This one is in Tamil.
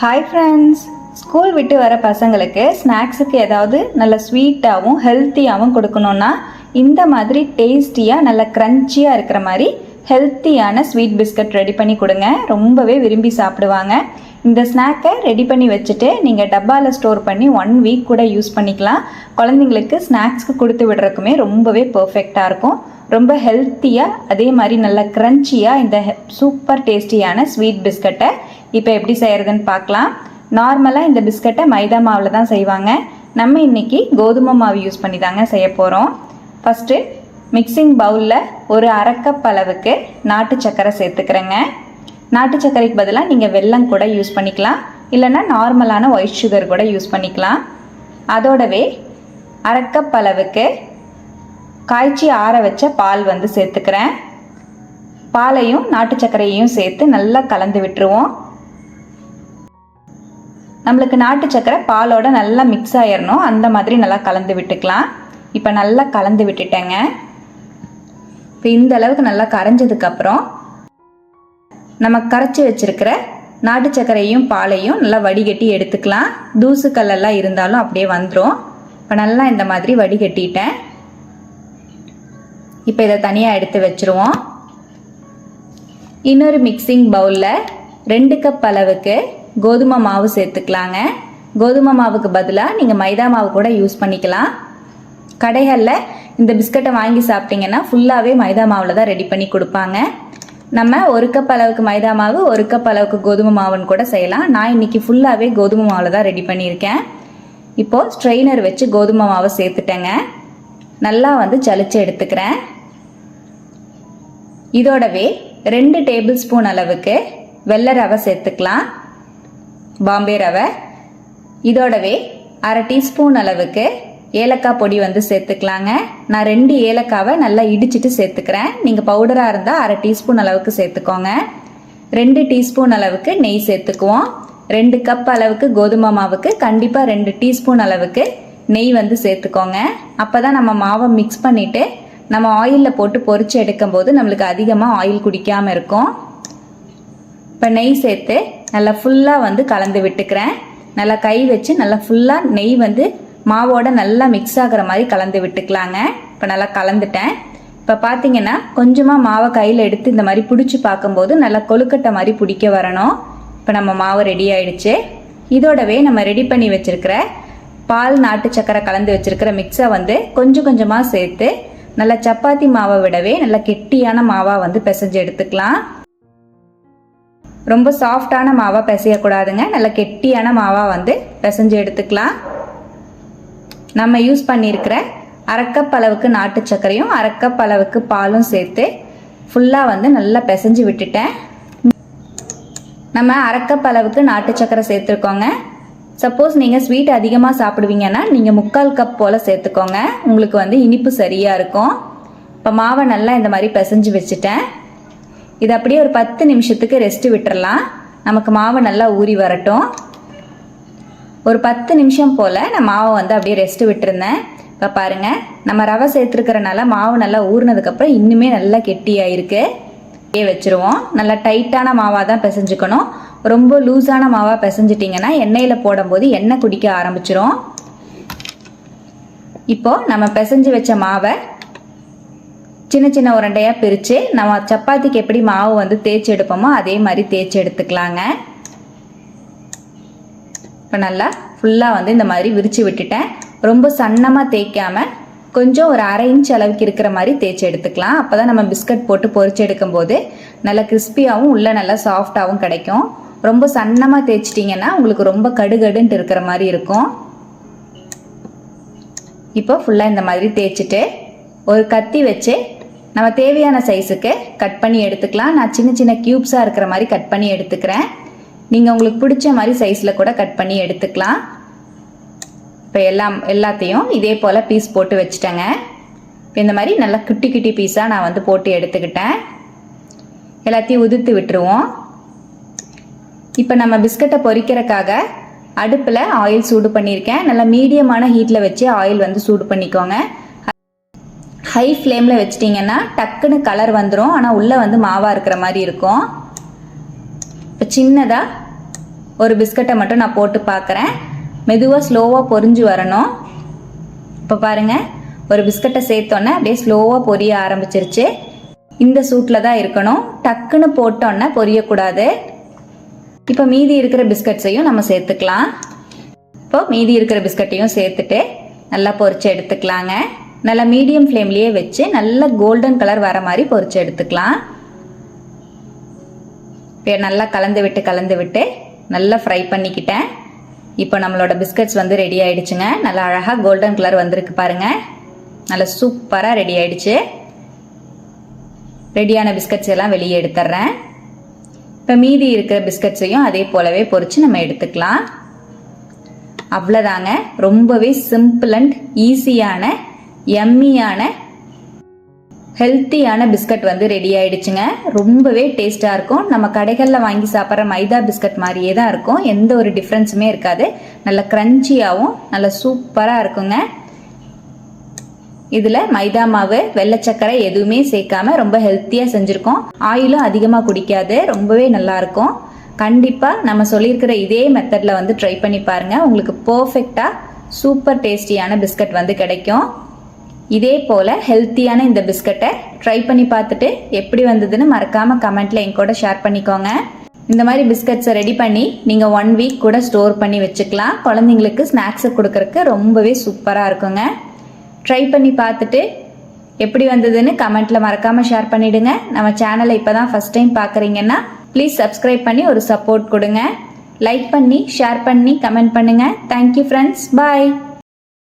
ஹாய் ஃப்ரெண்ட்ஸ் ஸ்கூல் விட்டு வர பசங்களுக்கு ஸ்நாக்ஸுக்கு ஏதாவது நல்ல ஸ்வீட்டாகவும் ஹெல்த்தியாகவும் கொடுக்கணுன்னா இந்த மாதிரி டேஸ்டியாக நல்ல க்ரன்ச்சியாக இருக்கிற மாதிரி ஹெல்த்தியான ஸ்வீட் பிஸ்கட் ரெடி பண்ணி கொடுங்க. ரொம்பவே விரும்பி சாப்பிடுவாங்க. இந்த ஸ்நாக்கை ரெடி பண்ணி வச்சுட்டு நீங்கள் டப்பாவில் ஸ்டோர் பண்ணி ஒன் வீக் கூட யூஸ் பண்ணிக்கலாம். குழந்தைங்களுக்கு ஸ்நாக்ஸ்க்கு கொடுத்து விடுறதுக்குமே ரொம்பவே பர்ஃபெக்டாக இருக்கும். ரொம்ப ஹெல்த்தியாக அதே மாதிரி நல்ல க்ரன்ச்சியாக இந்த சூப்பர் டேஸ்டியான ஸ்வீட் பிஸ்கட்டை இப்போ எப்படி செய்கிறதுன்னு பார்க்கலாம். நார்மலாக இந்த பிஸ்கட்டை மைதா மாவில் தான் செய்வாங்க. நம்ம இன்னைக்கு கோதுமை மாவு யூஸ் பண்ணி தாங்க செய்ய போகிறோம் ஃபஸ்ட்டு மிக்சிங் பவுலில் ஒரு அரை கப் அளவுக்கு நாட்டு சர்க்கரை சேர்த்துக்கிறேங்க. நாட்டு சர்க்கரைக்கு பதிலாக நீங்கள் வெல்லம் கூட யூஸ் பண்ணிக்கலாம். இல்லைன்னா நார்மலான ஒயிட் சுகர் கூட யூஸ் பண்ணிக்கலாம். அதோடவே அரை கப் அளவுக்கு காய்ச்சி ஆற வச்ச பால் வந்து சேர்த்துக்கிறேன். பாலையும் நாட்டு சர்க்கரையையும் சேர்த்து நல்லா கலந்து விட்டுருவோம். நம்மளுக்கு நாட்டு சக்கரை பாலோட நல்லா மிக்ஸ் ஆயிடணும் அந்த மாதிரி நல்லா கலந்து விட்டுக்கலாம். இப்போ நல்லா கலந்து விட்டுட்டேங்க. இப்போ இந்த அளவுக்கு நல்லா கரைஞ்சதுக்கப்புறம் நம்ம கரைச்சி வச்சிருக்கிற நாட்டு சர்க்கரையும் பாலையும் நல்லா வடிகட்டி எடுத்துக்கலாம். தூசுக்கல்லெல்லாம் இருந்தாலும் அப்படியே வந்துடும் இப்போ நல்லா இந்த மாதிரி வடிகட்டிட்டேன். இப்போ இதை தனியாக எடுத்து வச்சுருவோம். இன்னொரு மிக்சிங் பவுலில் ரெண்டு கப் அளவுக்கு கோதுமை மாவு சேர்த்துக்கலாங்க. கோதுமை மாவுக்கு பதிலாக நீங்கள் மைதா மாவு கூட யூஸ் பண்ணிக்கலாம். கடைகளில் இந்த பிஸ்கட்டை வாங்கி சாப்பிட்டீங்கன்னா ஃபுல்லாகவே மைதா மாவில் தான் ரெடி பண்ணி கொடுப்பாங்க. நம்ம ஒரு கப் அளவுக்கு மைதா மாவு ஒரு கப் அளவுக்கு கோதுமை மாவுன்னு கூட செய்யலாம். நான் இன்னைக்கு ஃபுல்லாகவே கோதுமை மாவில் தான் ரெடி பண்ணியிருக்கேன். இப்போது ஸ்ட்ரெயினர் வச்சு கோதுமை மாவை சேர்த்துட்டேங்க. நல்லா வந்து சளிச்சு எடுத்துக்கிறேன். இதோடவே ரெண்டு டேபிள் ஸ்பூன் அளவுக்கு வெள்ளை ரவை சேர்த்துக்கலாம். பாம்பே ரவை. இதோடவே அரை டீஸ்பூன் அளவுக்கு ஏலக்காய் பொடி வந்து சேர்த்துக்கலாங்க. நான் ரெண்டு ஏலக்காவை நல்லா இடிச்சிட்டு சேர்த்துக்கிறேன். நீங்கள் பவுடராக இருந்தால் அரை டீஸ்பூன் அளவுக்கு சேர்த்துக்கோங்க. ரெண்டு டீஸ்பூன் அளவுக்கு நெய் சேர்த்துக்குவோம். ரெண்டு கப் அளவுக்கு கோதுமை மாவுக்கு கண்டிப்பாக ரெண்டு டீஸ்பூன் அளவுக்கு நெய் வந்து சேர்த்துக்கோங்க. அப்போ தான் நம்ம மாவை மிக்ஸ் பண்ணிவிட்டு நம்ம ஆயிலில் போட்டு பொறிச்சு எடுக்கும்போது நம்மளுக்கு அதிகமாக ஆயில் குடிக்காமல் இருக்கும். இப்போ நெய் சேர்த்து நல்லா ஃபுல்லாக வந்து கலந்து விட்டுக்கிறேன். நல்லா கை வச்சு நல்லா ஃபுல்லாக நெய் வந்து மாவோட நல்லா மிக்ஸ் ஆகிற மாதிரி கலந்து விட்டுக்கலாங்க. இப்போ நல்லா கலந்துட்டேன். இப்போ பார்த்தீங்கன்னா கொஞ்சமாக மாவை கையில் எடுத்து இந்த மாதிரி பிடிச்சி பார்க்கும்போது நல்லா கொழுக்கட்டை மாதிரி பிடிக்க வரணும். இப்போ நம்ம மாவு ரெடி ஆயிடுச்சு. இதோடவே நம்ம ரெடி பண்ணி வச்சுருக்கிற பால் நாட்டு சக்கரை கலந்து வச்சுருக்கிற மிக்ஸை வந்து கொஞ்சம் கொஞ்சமாக சேர்த்து நல்லா சப்பாத்தி மாவை விடவே நல்லா கெட்டியான மாவாக வந்து பிசைஞ்சு எடுத்துக்கலாம். ரொம்ப சாஃப்டான மாவாக பிசையக்கூடாதுங்க. நல்லா கெட்டியான மாவாக வந்து பிசைஞ்சு எடுத்துக்கலாம். நம்ம யூஸ் பண்ணியிருக்கிற அரைக்கப் அளவுக்கு நாட்டு சர்க்கரையும் அரைக்கப் அளவுக்கு பாலும் சேர்த்து ஃபுல்லாக வந்து நல்லா பிசைஞ்சு விட்டுட்டேன். நம்ம அரைக்கப் அளவுக்கு நாட்டு சர்க்கரை சேர்த்துருக்கோங்க. சப்போஸ் நீங்கள் ஸ்வீட் அதிகமாக சாப்பிடுவீங்கன்னா நீங்கள் முக்கால் கப் போல் சேர்த்துக்கோங்க. உங்களுக்கு வந்து இனிப்பு சரியாக இருக்கும். இப்போ மாவை நல்லா இந்த மாதிரி பிசைஞ்சு வச்சுட்டேன். இது அப்படியே ஒரு பத்து நிமிஷத்துக்கு ரெஸ்ட் விட்டுறலாம். நமக்கு மாவு நல்லா ஊறி வரட்டும். ஒரு பத்து நிமிஷம் போல் நான் மாவை வந்து அப்படியே ரெஸ்ட் விட்டுருந்தேன். இப்போ பாருங்கள் நம்ம ரவை சேர்த்துருக்கறனால மாவு நல்லா ஊறினதுக்கப்புறம் இன்னுமே நல்லா கெட்டியாயிருக்கு. அப்படியே வச்சுருவோம். நல்லா டைட்டான மாவாக தான் பிசைஞ்சுக்கணும். ரொம்ப லூஸான மாவாக பிசைஞ்சிட்டிங்கன்னா எண்ணெயில் போடும்போது எண்ணெய் குடிக்க ஆரம்பிச்சிரும். இப்போது நம்ம பிசைஞ்சு வச்ச மாவை சின்ன சின்ன உருண்டையாக பிரித்து நம்ம சப்பாத்திக்கு எப்படி மாவு வந்து தேய்ச்சி எடுப்போமோ அதே மாதிரி தேய்ச்சி எடுத்துக்கலாங்க. இப்போ நல்லா ஃபுல்லாக வந்து இந்த மாதிரி விரித்து விட்டுட்டேன். ரொம்ப சன்னமாக தேய்க்காம கொஞ்சம் ஒரு அரை இன்ச் அளவுக்கு இருக்கிற மாதிரி தேய்ச்சி எடுத்துக்கலாம். அப்போ தான் நம்ம பிஸ்கட் போட்டு பொறிச்சு எடுக்கும்போது நல்லா கிறிஸ்பியாகவும் உள்ளே நல்லா சாஃப்டாகவும் கிடைக்கும். ரொம்ப சன்னமாக தேய்ச்சிட்டிங்கன்னா உங்களுக்கு ரொம்ப கடுகடுன்ட்டு இருக்கிற மாதிரி இருக்கும். இப்போ ஃபுல்லாக இந்த மாதிரி தேய்ச்சிட்டு ஒரு கத்தி வச்சு நம்ம தேவையான சைஸுக்கு கட் பண்ணி எடுத்துக்கலாம். நான் சின்ன சின்ன க்யூப்ஸாக இருக்கிற மாதிரி கட் பண்ணி எடுத்துக்கிறேன். நீங்கள் உங்களுக்கு பிடிச்ச மாதிரி சைஸில் கூட கட் பண்ணி எடுத்துக்கலாம். இப்போ எல்லாம் எல்லாத்தையும் இதே போல் பீஸ் போட்டு வச்சுட்டேங்க. இப்போ இந்த மாதிரி நல்லா குட்டி குட்டி பீஸாக நான் வந்து போட்டு எடுத்துக்கிட்டேன். எல்லாத்தையும் உதிர்த்து விட்டுருவோம். இப்போ நம்ம பிஸ்கட்டை பொறிக்கிறக்காக அடுப்பில் ஆயில் சூடு பண்ணியிருக்கேன். நல்லா மீடியமான ஹீட்டில் வச்சு ஆயில் வந்து சூடு பண்ணிக்கோங்க. ஹை ஃப்ளேமில் வச்சிட்டிங்கன்னா டக்குன்னு கலர் வந்துடும் ஆனால் உள்ளே வந்து மாவாக இருக்கிற மாதிரி இருக்கும். இப்போ சின்னதாக ஒரு பிஸ்கட்டை மட்டும் நான் போட்டு பார்க்குறேன். மெதுவாக ஸ்லோவாக பொரிஞ்சு வரணும். இப்போ பாருங்கள் ஒரு பிஸ்கட்டை சேர்த்தோன்னே அப்படியே ஸ்லோவாக பொரிய ஆரம்பிச்சிருச்சு. இந்த சூட்டில் தான் இருக்கணும். டக்குன்னு போட்டோன்னே பொரியக்கூடாது. இப்போ மீதி இருக்கிற பிஸ்கட்ஸையும் நம்ம சேர்த்துக்கலாம். இப்போ மீதி இருக்கிற பிஸ்கட்டையும் சேர்த்துட்டு நல்லா பொறிச்சு எடுத்துக்கலாங்க. நல்லா மீடியம் ஃப்ளேம்லேயே வச்சு நல்ல கோல்டன் கலர் வர மாதிரி பொரிச்சு எடுத்துக்கலாம். இப்போ நல்லா கலந்து விட்டு கலந்து விட்டு நல்லா ஃப்ரை பண்ணிக்கிட்டேன். இப்போ நம்மளோட பிஸ்கட்ஸ் வந்து ரெடி ஆயிடுச்சுங்க. நல்லா அழகாக கோல்டன் கலர் வந்திருக்கு பாருங்க. நல்லா சூப்பராக ரெடி ஆயிடுச்சு. ரெடியான பிஸ்கட்ஸ் எல்லாம் வெளியே எடுத்துட்றேன் இப்போ மீதி இருக்கிற பிஸ்கட்ஸையும் அதே போலவே பொறிச்சு நம்ம எடுத்துக்கலாம். அவ்வளோதாங்க ரொம்பவே சிம்பிள் அண்ட் ஈஸியான எம்மியான ஹெல்த்தியான பிஸ்கட் வந்து ரெடி ஆயிடுச்சுங்க. ரொம்பவே டேஸ்ட்டாக இருக்கும். நம்ம கடைகளில் வாங்கி சாப்பிட்ற மைதா பிஸ்கட் மாதிரியே தான் இருக்கும். எந்த ஒரு டிஃப்ரென்ஸுமே இருக்காது. நல்ல க்ரன்ச்சியாகவும் நல்ல சூப்பராக இருக்குங்க. இதில் மைதா மாவு வெள்ளை சக்கரை எதுவுமே சேர்க்காம ரொம்ப ஹெல்த்தியாக செஞ்சுருக்கோம். ஆயிலும் அதிகமாக குடிக்காது. ரொம்பவே நல்லா இருக்கும். கண்டிப்பாக நம்ம சொல்லியிருக்கிற இதே மெத்தடில் வந்து ட்ரை பண்ணி பாருங்கள் உங்களுக்கு பர்ஃபெக்டாக சூப்பர் டேஸ்டியான பிஸ்கட் வந்து கிடைக்கும். இதே போல் ஹெல்த்தியான இந்த பிஸ்கட்டை ட்ரை பண்ணி பார்த்துட்டு எப்படி வந்ததுன்னு மறக்காமல் கமெண்ட்டில் என் கூட ஷேர் பண்ணிக்கோங்க. இந்த மாதிரி பிஸ்கட்ஸை ரெடி பண்ணி நீங்கள் ஒன் வீக் கூட ஸ்டோர் பண்ணி வச்சுக்கலாம். குழந்தைங்களுக்கு ஸ்நாக்ஸை கொடுக்கறக்கு ரொம்பவே சூப்பராக இருக்குங்க. ட்ரை பண்ணி பார்த்துட்டு எப்படி வந்ததுன்னு கமெண்ட்டில் மறக்காமல் ஷேர் பண்ணிவிடுங்க நம்ம சேனலை இப்போ தான் ஃபஸ்ட் டைம் பார்க்குறீங்கன்னா ப்ளீஸ் சப்ஸ்கிரைப் பண்ணி ஒரு சப்போர்ட் கொடுங்க. லைக் பண்ணி ஷேர் பண்ணி கமெண்ட் பண்ணுங்கள் தேங்க்யூ ஃப்ரெண்ட்ஸ் பாய்